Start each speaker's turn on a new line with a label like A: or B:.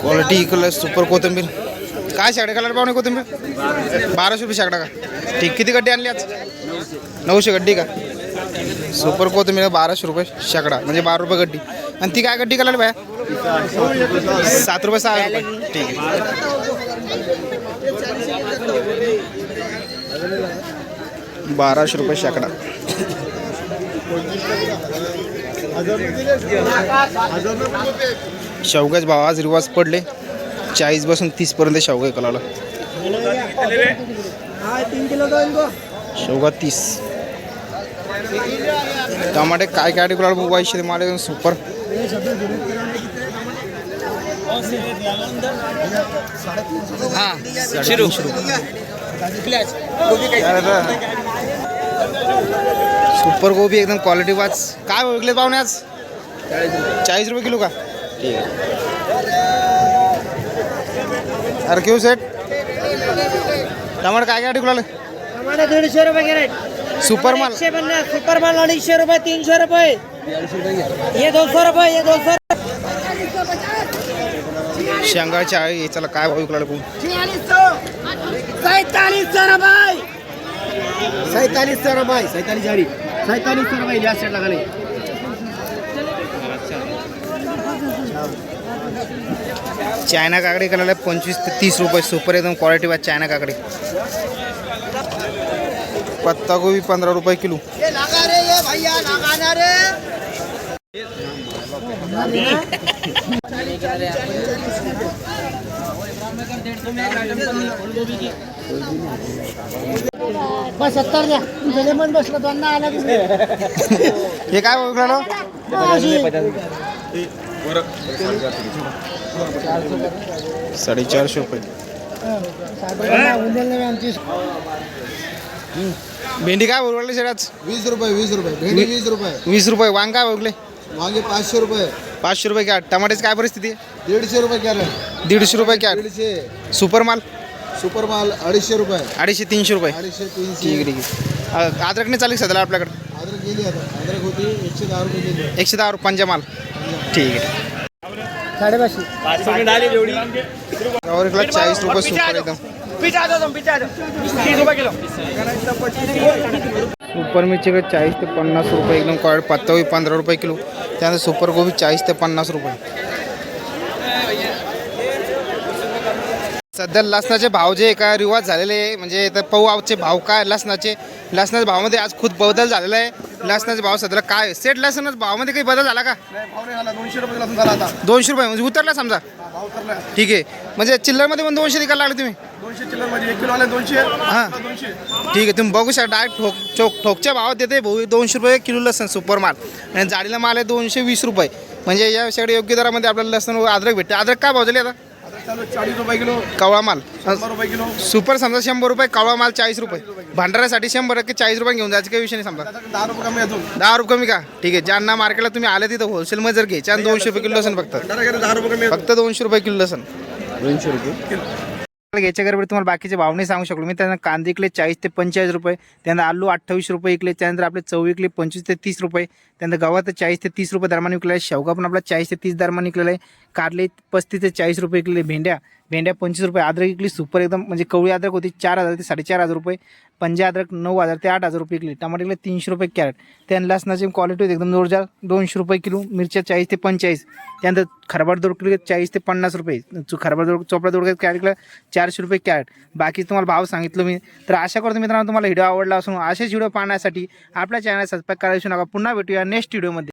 A: Quality colour super कोथिंबीर. काय शेकडे colour पाहुणे कोथिंबीर? बाराशे रुपये शेकडा का? ठीक किती गड्डी आणली आज? नऊशे गड्डी का? सुपर कोथिंबीर बाराशे रुपये शेकडा म्हणजे बारा रुपये गड्डी. आणि ती काय गड्डी कलर बाया? सात रुपये सहा रुपये. ठीक आहे. बाराशे रुपये शेकडा शेवगाच भाव आज रिवाज पडले. चाळीसपासून तीस पर्यंत शेवगा कलाला शेवगा तीस. टमाटे काय काय टिकला वाईशे माले सुपर.
B: हा
A: शिरू. सुपर गोबी एकदम क्वालिटी वाच. काय ओळखले पाहुणे आज? चाळीस रुपये किलो का? ठीक आहे अरे क्यू सेट टमाटर काय काय टिकला
C: टमाटे दीडशे रुपये कॅरेट.
A: सुपर माल.
C: सुपर माल अडीचशे रुपये तीनशे रुपये. ये दोनशे रुपये ये दोनशे
A: शेंगा चाळी चला काय भाव विकला
C: सैतालीस सैतालीस सौ रुपये. सैतालीस झाडी सैतालीस सौ रुपये या साईडला खाली
A: चायना काकडी करायला पंचवीस ते तीस रुपये सुपर एकदम क्वालिटी वाज चायना काकडी. पत्ता गोबी पंधरा रुपये किलो
C: ये लागा रे ये भैया लागाना रे बस सत्तर द्या. तुझे मन बसलं दोन आला
A: हे काय विकला साडेचारशे रुपये.
C: आमची
A: भेंडी काय बोलवले शेडाच
D: वीस रुपये वीस रुपये. भेंडी वीस रुपये.
A: वीस रुपये. वांग काय बोलले?
D: वांगे पाचशे रुपये.
A: पाचशे रुपये कॅट टमाट्याची काय परिस्थिती? आहे
D: दीडशे रुपये कॅरेट.
A: दीडशे रुपये कॅट
D: दीडशे.
A: सुपर माल
D: सुपर माल अडीचशे रुपये.
A: अडीचशे तीनशे रुपये.
D: अडीचशे तीनशे.
A: ठीक आहे ठीक आहे. अ, अद्रक नाही चालेल सध्याला आपल्याकडे?
D: अद्रक गेली आता. अद्रक होती एकशे दहा रुपये गेली.
A: एकशे दहा रुपये पंजा माल ठीक आहे.
C: साडेपाचशे.
A: चाळीस रुपये सुपर एकदम. सुपर मिरचीकडे चाळीस ते पन्नास रुपये एकदम कॉड पत्तावी पंधरा रुपये किलो. त्यानंतर सुपर गोबी चाळीस ते पन्नास रुपये. सध्या लसणाचे भाव जे का रिवाज झालेले म्हणजे इथं पौचे भाव काय लसणाचे. लसणाच्या भावामध्ये आज खूप बदल झालेला आहे. लसणाचे भाव सध्याला काय? सेट लसणाच्या भावामध्ये काही बदल झाला का?
D: दोनशे रुपये
A: दोनशे रुपये म्हणजे उतरला समजा. ठीक आहे. म्हणजे चिल्लरमध्ये पण दोनशे निकाल लागले तुम्ही. हां. ठीक आहे तुम्ही बघू शकता डायरेक्ट ठोक चोक ठोकच्या भावात देते भाऊ. दोनशे रुपये किलो लसण सुपर माल. आणि जाडीला माल आहे दोनशे वीस रुपये. म्हणजे या सगळ्या योग्य दरामध्ये आपल्याला लसण व अद्रक भेटते. अद्रक काय भाव झाले आता?
D: चाळीस रुपये किलो.
A: कवळा माल.
D: रुपये किलो.
A: सुपर समजा शंभर रुपये कवळा माल चाळीस रुपये. भांडारासाठी शंभर टक्के चाळीस रुपये घेऊन जायचं काही विषय नाही समजा.
D: दहा रुपये कमी येतो
A: दहा रुपये कमी का? ठीक आहे ज्यांना मार्केटला तुम्ही आले तिथं होलसेलमध्ये जर घ्यायचे आणि दोनशे रुपये किलो लसण फक्त.
D: दहा रुपये कमी येतो
A: फक्त दोनशे रुपये किलो लसण. दोनशे रुपये. घ्यायच्या गरबडी तुम्हाला बाकीचे भाव नाही सांगू शकलो. मी त्यांना कांदे इकले चाळीस ते पंचेचाळीस रुपये त्यानंतर आलू अठ्ठावीस रुपये इकले त्यानंतर आपले चव इकले पंचवीस ते तीस रुपये त्यानंतर गव्हात चाळीस ते तीस रुपये दरम्यान विकला आहे शेवगा पण आपला चाळीस ते तीस दरम्यान विकलेला आहे कारले पस्तीस ते चाळीस रुपये इकले भेंड्या भेंड्या पंचवीस रुपये अद्रक इकली सुपर एकदम म्हणजे कवळी अद्रक होती चार हजार ते साडेचार हजार रुपये. पंजा अद्रक नऊ हजार ते आठ हजार रुपये इकली. टमाटे इकले तीनशे रुपये कॅरेट. त्या लसणाची क्वालिटी होती एकदम जोरदार दोनशे रुपये किलो मिरच्या चाळीस ते पंचेचाळीस. त्यानंतर खरबाट दोड किलो चाळीस ते पन्नास रुपये. चु- खरबाट दोड चोपडा दोड कॅरेटला चारशे रुपये कॅरेट. बाकी तुम्हाला भाव सांगितलं मी. तर आशा करतो मित्रांनो तुम्हाला व्हिडिओ आवडला असून असेच व्हिडिओ पाहण्यासाठी आपल्या चॅनल सबस्क्राईब करायला नका. पुन्हा भेटूया नेक्स्ट व्हिडिओमध्ये